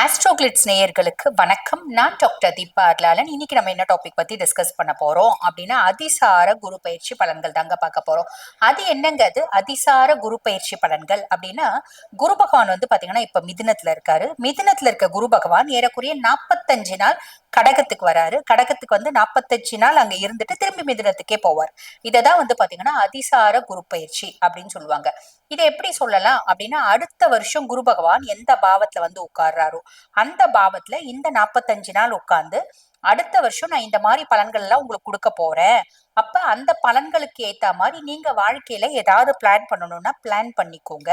ஆஸ்ட்ரோகிளிட்ஸ் நேயர்களுக்கு வணக்கம். நான் டாக்டர் தீபா அர்லாலன். இன்னைக்கு நம்ம என்ன டாபிக் பத்தி டிஸ்கஸ் பண்ண போறோம்? அப்படின்னா அதிசார குரு பயிற்சி பலன்கள் தாங்க பார்க்க போறோம். அது என்னங்க அது அதிசார குரு பயிற்சி பலன்கள் அப்படின்னா குரு பகவான் வந்து பாத்தீங்கன்னா இப்ப மிதினத்துல இருக்காரு. மிதினத்துல இருக்க குரு பகவான் ஏறக்குறைய நாற்பத்தஞ்சு நாள் கடகத்துக்கு வராரு. கடகத்துக்கு வந்து நாற்பத்தஞ்சு நாள் அங்க இருந்துட்டு திரும்பி மிதினத்துக்கே போவார். இததான் வந்து பாத்தீங்கன்னா அதிசார குரு பயிற்சி அப்படின்னு சொல்லுவாங்க. இதை எப்படி சொல்லலாம் அப்படின்னா அடுத்த வருஷம் குரு பகவான் எந்த பாவத்துல வந்து உட்கார்றாரோ அந்த பாவத்துல இந்த நாற்பத்தஞ்சு நாள் உட்கார்ந்து அடுத்த வருஷம் நான் இந்த மாதிரி பலன்கள் எல்லாம் உங்களுக்கு கொடுக்க போறேன். அப்ப அந்த பலன்களுக்கு ஏத்த மாதிரி நீங்க வாழ்க்கையில ஏதாவது பிளான் பண்ணணும்னா பிளான் பண்ணிக்கோங்க.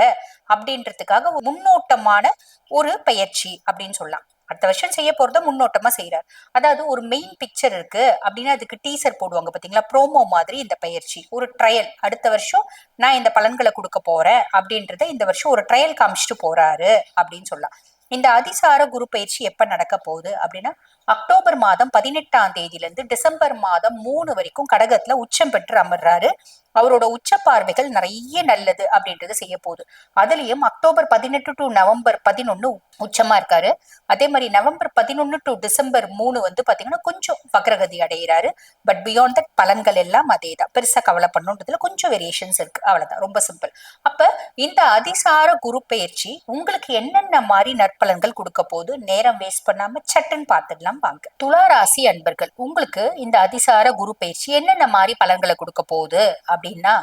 அப்படின்றதுக்காக முன்னோட்டமான ஒரு பயிற்சி அப்படின்னு சொல்லலாம். அடுத்த வருஷம் செய்ய போறத முன்னோட்டமா செய்யறார் அதாவது ஒரு மெயின் பிக்சர் இருக்கு அப்படின்னா அதுக்கு டீசர் போடுவாங்க பாத்தீங்களா? ப்ரோமோ மாதிரி இந்த பயிற்சி. ஒரு ட்ரையல் அடுத்த வருஷம் நான் இந்த பலன்களை கொடுக்க போறேன் அப்படின்றத இந்த வருஷம் ஒரு ட்ரையல் காமிச்சிட்டு போறாரு அப்படின்னு சொல்லலாம். இந்த அதிசார குரு பயிற்சி எப்ப நடக்க போகுது அப்படின்னா அக்டோபர் மாதம் பதினெட்டாம் தேதியிலிருந்து டிசம்பர் மாதம் மூணு வரைக்கும் கடகத்துல உச்சம் பெற்று அமர்றாரு. அவரோட உச்ச பார்வைகள் நிறைய நல்லது அப்படின்றது செய்ய போகுது. அதுலயும் அக்டோபர் பதினெட்டு டு நவம்பர் பதினொன்னு உச்சமா இருக்காரு. அதே மாதிரி நவம்பர் பதினொன்னு டு டிசம்பர் மூணு வந்து பாத்தீங்கன்னா கொஞ்சம் வக்ரகதி அடைகிறாரு பட் பியாண்ட் தட் பலன்கள் எல்லாம் அதே தான் பெருசா கவலை பண்ணுன்றதுல கொஞ்சம் வேரியேஷன்ஸ் இருக்கு. அவ்வளவுதான். ரொம்ப சிம்பிள் அப்ப இந்த அதிசார குரு பயிற்சி உங்களுக்கு என்னென்ன மாதிரி நற்பலன்கள் கொடுக்க போகுது? நேரம் வேஸ்ட் பண்ணாம சட்டுன்னு பார்த்துடலாம் வாங்க துலாராசி அன்பர்கள் உங்களுக்கு இந்த அதிசார குரு பயிற்சி என்னென்ன மாதிரி பலன்களை கொடுக்க போகுது அப்படின்னா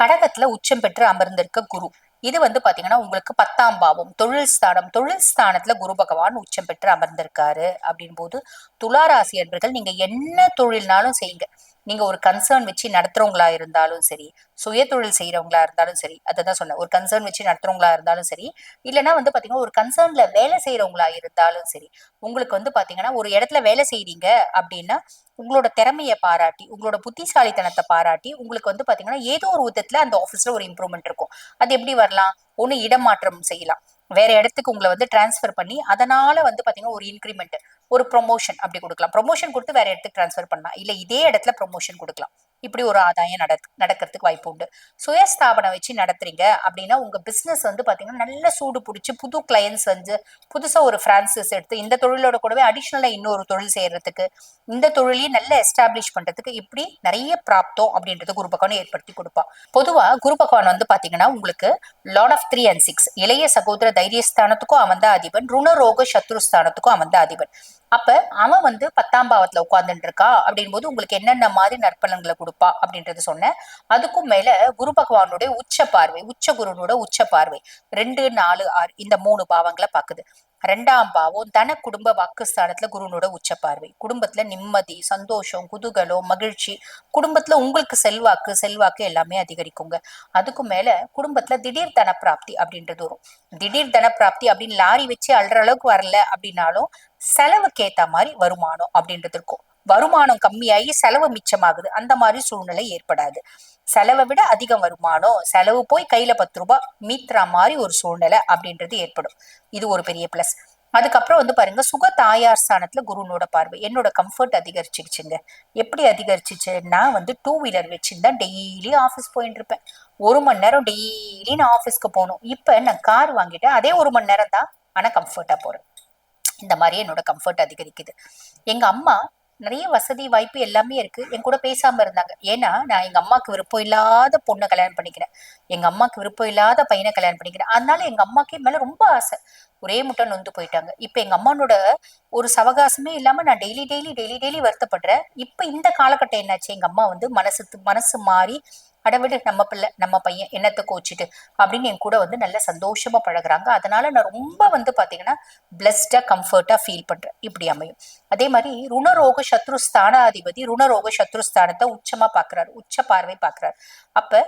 கடகத்துல உச்சம் பெற்று அமர்ந்திருக்க குரு. இது வந்து பாத்தீங்கன்னா உங்களுக்கு பத்தாம் பாவம் தொழில் ஸ்தானம் தொழில் ஸ்தானத்துல குரு பகவான் உச்சம் பெற்று அமர்ந்திருக்காரு அப்படின் போது துளாராசி அன்பர்கள் நீங்க என்ன தொழில்னாலும் செய்யுங்க. நீங்க ஒரு கன்சர்ன் வச்சு நடத்துறவங்களா இருந்தாலும் சரி சுய தொழில் செய்யறவங்களா இருந்தாலும் சரி அதை தான் சொன்னேன். ஒரு கன்சர்ன் வச்சு நடத்துறவங்களா இருந்தாலும் சரி இல்லைன்னா வந்து பாத்தீங்கன்னா ஒரு கன்சர்ன்ல வேலை செய்யறவங்களா இருந்தாலும் சரி உங்களுக்கு வந்து பாத்தீங்கன்னா ஒரு இடத்துல வேலை செய்யறீங்க அப்படின்னா உங்களோட திறமையை பாராட்டி உங்களோட புத்திசாலித்தனத்தை பாராட்டி உங்களுக்கு வந்து பாத்தீங்கன்னா ஏதோ ஒரு விதத்துல அந்த ஆஃபீஸ்ல ஒரு இம்ப்ரூவ்மெண்ட் இருக்கும். அது எப்படி வரலாம்? ஒண்ணு இடமாற்றம் செய்யலாம். வேற இடத்துக்கு உங்களை வந்து டிரான்ஸ்ஃபர் பண்ணி அதனால வந்து பாத்தீங்கன்னா ஒரு இன்க்ரிமெண்ட் ஒரு ப்ரொமோஷன் அப்படி கொடுக்கலாம். ப்ரொமோஷன் கொடுத்து வேற இடத்துக்கு டிரான்ஸ்ஃபர் பண்ணலாம். இல்ல இதே இடத்துல ப்ரொமோஷன் கொடுக்கலாம். இப்படி ஒரு ஆதாயம் நட நடக்கிறதுக்கு வாய்ப்பு உண்டு. சுயஸ்தாபனம் வச்சு நடத்துறீங்க அப்படின்னா உங்க பிசினஸ் வந்து பாத்தீங்கன்னா நல்ல சூடு பிடிச்சி புது கிளையன்ஸ் வந்து புதுசா ஒரு பிரான்சஸ் எடுத்து இந்த தொழிலோட கூடவே அடிஷ்னலா இன்னொரு தொழில் செய்யறதுக்கு இந்த தொழிலையும் நல்ல எஸ்டாப்ளிஷ் பண்றதுக்கு இப்படி நிறைய பிராப்தம் அப்படின்றது குரு பகவான் ஏற்படுத்தி கொடுப்பான் பொதுவா குரு பகவான் வந்து பாத்தீங்கன்னா உங்களுக்கு lord of three and six இளைய சகோதர தைரியஸ்தானத்துக்கும் அவன் தான் அதிபன் ருணரோக சத்ருஸ்தானத்துக்கும் அவன் தான் அதிபன். அப்ப அவன் வந்து பத்தாம் பாவத்துல உட்கார்ந்துட்டு இருக்கா அப்படின் போது உங்களுக்கு என்னென்ன மாதிரி நற்பலன்களை கொடுப்பா அப்படின்றது சொன்னேன். அதுக்கும் மேல குரு பகவானுடைய உச்ச பார்வை உச்ச குருனோட உச்ச பார்வை. ரெண்டு நாலு ஆறு இந்த மூணு பாவங்களை பாக்குது ரெண்டாம் பாவம் தன குடும்ப வாக்குஸ்தானத்துல குருனோட உச்ச பார்வை குடும்பத்துல நிம்மதி சந்தோஷம் குதூகலம் மகிழ்ச்சி குடும்பத்துல உங்களுக்கு செல்வாக்கு செல்வாக்கு எல்லாமே அதிகரிக்குங்க. அதுக்கு மேல குடும்பத்துல திடீர் தன பிராப்தி அப்படின்றது வரும். திடீர் தன பிராப்தி அப்படின்னு லாரி வச்சு அல்ற அளவுக்கு வரல அப்படின்னாலும் செலவுக்கு ஏத்த மாதிரி வருமானம் அப்படின்றது இருக்கும். வருமானம் கம்மியாகி செலவு மிச்சமாகுது. அந்த மாதிரி சூழ்நிலை ஏற்படாது. செலவை விட அதிகம் வருமானம் செலவு போய் கையில பத்து ரூபாய் மீத்துற மாதிரி ஒரு சூழ்நிலை அப்படின்றது ஏற்படும். இது ஒரு பெரிய பிளஸ் அதுக்கப்புறம் வந்து பாருங்க சுக தாயார் ஸ்தானத்துல குருனோட பார்வை. என்னோட கம்ஃபர்ட் அதிகரிச்சிருச்சுங்க. எப்படி அதிகரிச்சிச்சுன்னா வந்து டூ வீலர் வச்சுருந்தா டெய்லி ஆஃபீஸ் போயிட்டு இருப்பேன். ஒரு மணி நேரம் டெய்லி நான் ஆஃபீஸ்க்கு போகணும். இப்போ நான் கார் வாங்கிட்டேன். அதே ஒரு மணி நேரம் தான் ஆனால் கம்ஃபர்ட்டாக போகிறேன் இந்த மாதிரி என்னோட கம்ஃபர்ட் அதிகரிக்குது. எங்க அம்மா நிறைய வசதி வாய்ப்பு எல்லாமே இருக்கு. என் கூட பேசாம இருந்தாங்க. ஏன்னா நான் எங்க அம்மாக்கு விருப்பம் இல்லாத பொண்ணை கல்யாணம் பண்ணிக்கிறேன். எங்க அம்மாக்கு விருப்பம் இல்லாத பையனை கல்யாணம் பண்ணிக்கிறேன். அதனால எங்க அம்மாக்கு மேல ரொம்ப ஆசை. ஒரே முட்டை நொந்து போயிட்டாங்க. இப்ப எங்க அம்மானோட ஒரு சவகாசமே இல்லாம நான் டெய்லி டெய்லி டெய்லி டெய்லி வருத்தப்படுறேன். இப்ப இந்த காலகட்டம் என்னாச்சு? எங்க அம்மா வந்து மனசு மனசு மாறி அடவிடு நம்ம பிள்ளை நம்ம பையன் என்னத்தை கோச்சிட்டு அப்படின்னு என் கூட வந்து நல்ல சந்தோஷமா பழகுறாங்க. அதனால நான் ரொம்ப வந்து பாத்தீங்கன்னா பிளஸ்டா கம்ஃபர்ட்டா ஃபீல் பண்றேன். இப்படி அமையும். அதே மாதிரி ருணரோக சத்ரு ஸ்தானாதிபதி ருணரோக சத்ரு ஸ்தானத்தை உச்சமா பாக்குறாரு. உச்ச பார்வை பாக்குறாரு. அப்ப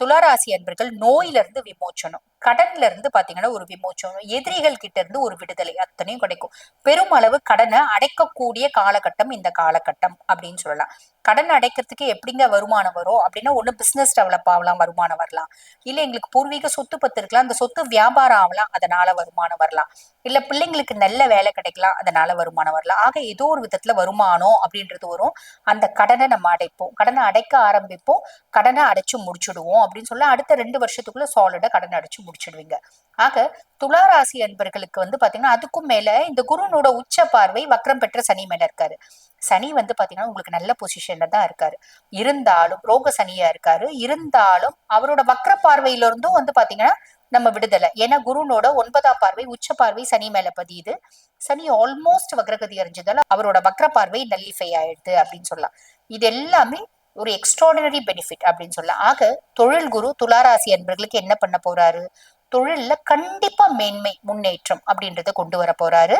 துளாராசி அன்பர்கள் நோயிலிருந்து விமோச்சனம். கடன்ல இருந்து பாத்தீங்கன்னா ஒரு விமோச்சனம் எதிரிகள் கிட்ட இருந்து ஒரு விடுதலை அத்தனையும் கிடைக்கும். பெருமளவு கடனை அடைக்கக்கூடிய காலகட்டம் இந்த காலகட்டம் அப்படின்னு சொல்லலாம். கடன் அடைக்கிறதுக்கு எப்படிங்க வருமானம் வரும்? அப்படின்னா ஒண்ணு பிசினஸ் டெவலப் ஆகலாம் வருமானம் வரலாம். இல்ல எங்களுக்கு பூர்வீக சொத்து பத்து இருக்கலாம் அந்த சொத்து வியாபாரம் ஆகலாம் அதனால வருமானம் வரலாம். இல்ல பிள்ளைங்களுக்கு நல்ல வேலை கிடைக்கலாம் அதனால வருமானம் வரலாம். ஆக ஏதோ ஒரு விதத்துல வருமானம் அப்படின்றது வரும். அந்த கடனை நம்ம அடைப்போம். கடனை அடைக்க ஆரம்பிப்போம். கடனை அடைச்சு முடிச்சுடுவோம் அப்படின்னு சொல்ல அடுத்த ரெண்டு வருஷத்துக்குள்ள சாலிடா கடன் அடைச்சு முடிச்சு முடிச்சிடுவீங்க ஆக துளாராசி அன்பர்களுக்கு வந்து பாத்தீங்கன்னா அதுக்கும் மேல இந்த குருனோட உச்ச பார்வை வக்ரம் பெற்ற சனி மேல இருக்காரு. சனி வந்து பாத்தீங்கன்னா உங்களுக்கு நல்ல பொசிஷன்ல தான் இருக்காரு. இருந்தாலும் ரோக சனியா இருக்காரு. இருந்தாலும் அவரோட வக்ர பார்வையில இருந்தும் வந்து பாத்தீங்கன்னா நம்ம விடுதலை. ஏன்னா குருனோட ஒன்பதாம் பார்வை உச்ச பார்வை சனி மேல பதியுது. சனி ஆல்மோஸ்ட் வக்ரகதி அறிஞ்சதால அவரோட வக்ர பார்வை நல்லிஃபை ஆயிடுது அப்படின்னு சொல்லலாம். இது எல்லாமே ஒரு எக்ஸ்ட்ராடினரி பெனிஃபிட் அப்படின்னு சொல்லலாம். ஆக தொழில் குரு துளாராசி அன்பர்களுக்கு என்ன பண்ண போறாரு? தொழில்ல கண்டிப்பா மேன்மை முன்னேற்றம் அப்படின்றத கொண்டு வர போறாரு.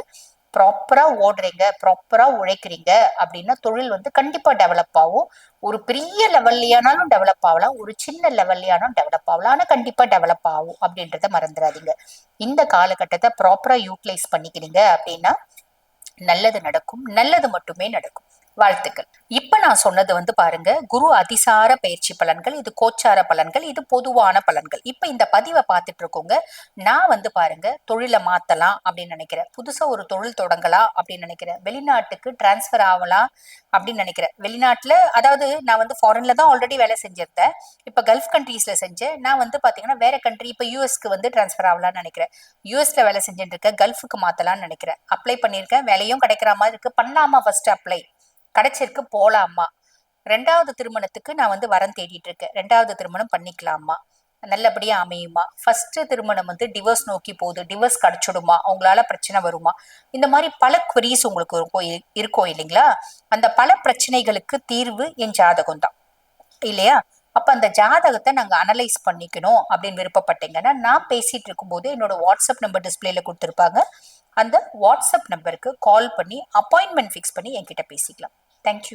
ப்ராப்பரா ஓடுறீங்க ப்ராப்பரா உழைக்கிறீங்க அப்படின்னா தொழில் வந்து கண்டிப்பா டெவலப் ஆகும். ஒரு பெரிய லெவல்லையானாலும் டெவலப் ஆகலாம் ஒரு சின்ன லெவல்லையானாலும் டெவலப் ஆகலாம். ஆனா கண்டிப்பா டெவலப் ஆகும் அப்படின்றத மறந்துடாதீங்க. இந்த காலகட்டத்தை ப்ராப்பரா யூட்டிலைஸ் பண்ணிக்கிறீங்க அப்படின்னா நல்லது நடக்கும் நல்லது மட்டுமே நடக்கும். வாழ்த்துக்கள். இப்ப நான் சொன்னது வந்து பாருங்க குரு அதிசார பயிற்சி பலன்கள் இது கோச்சார பலன்கள் இது பொதுவான பலன்கள். இப்ப இந்த பதிவை பார்த்துட்டு இருக்கோங்க. நான் வந்து பாருங்க தொழிலை மாத்தலாம் அப்படின்னு நினைக்கிறேன். புதுசா ஒரு தொழில் தொடங்கலாம் அப்படின்னு நினைக்கிறேன். வெளிநாட்டுக்கு டிரான்ஸ்ஃபர் ஆகலாம் அப்படின்னு நினைக்கிறேன். வெளிநாட்டுல அதாவது நான் வந்து ஃபாரின்ல தான் ஆல்ரெடி வேலை செஞ்சிருந்தேன். இப்ப கல்ஃப் கண்ட்ரீஸ்ல செஞ்சேன். நான் வந்து பாத்தீங்கன்னா வேற கண்ட்ரி இப்ப யூஎஸ்க்கு வந்து டிரான்ஸ்ஃபர் ஆகலாம்னு நினைக்கிறேன். யூஎஸ்ல வேலை செஞ்சுட்டு இருக்கேன். கல்ஃபுக்கு மாத்தலாம்னு நினைக்கிறேன். அப்ளை பண்ணியிருக்கேன். வேலையும் கிடைக்கிற மாதிரி இருக்கு. பண்ணலாமா ஃபர்ஸ்ட் அப்ளை கிடைச்சிருக்கு போலாமா ரெண்டாவது திருமணத்துக்கு நான் வந்து வரம் தேடிட்டு இருக்கேன் ரெண்டாவது திருமணம் பண்ணிக்கலாமா நல்லபடியா அமையுமா? ஃபர்ஸ்ட் திருமணம் வந்து டிவோர்ஸ் நோக்கி போகுது. டிவோர்ஸ் கிடைச்சிடுமா? அவங்களால பிரச்சனை வருமா? இந்த மாதிரி பல குவரிஸ் உங்களுக்கு இருக்கும் இருக்கும் இல்லைங்களா? அந்த பல பிரச்சனைகளுக்கு தீர்வு என் ஜாதகம் தான். இல்லையா? அப்ப அந்த ஜாதகத்தை நாங்க அனலைஸ் பண்ணிக்கணும் அப்படின்னு விருப்பப்பட்டீங்கன்னா நான் பேசிட்டு இருக்கும்போது என்னோட வாட்ஸ்அப் நம்பர் டிஸ்பிளேல கொடுத்துருப்பாங்க. அந்த வாட்ஸ்அப் நம்பருக்கு கால் பண்ணி அப்பாயின்மெண்ட் ஃபிக்ஸ் பண்ணி என்கிட்ட பேசிக்கலாம். Thank you.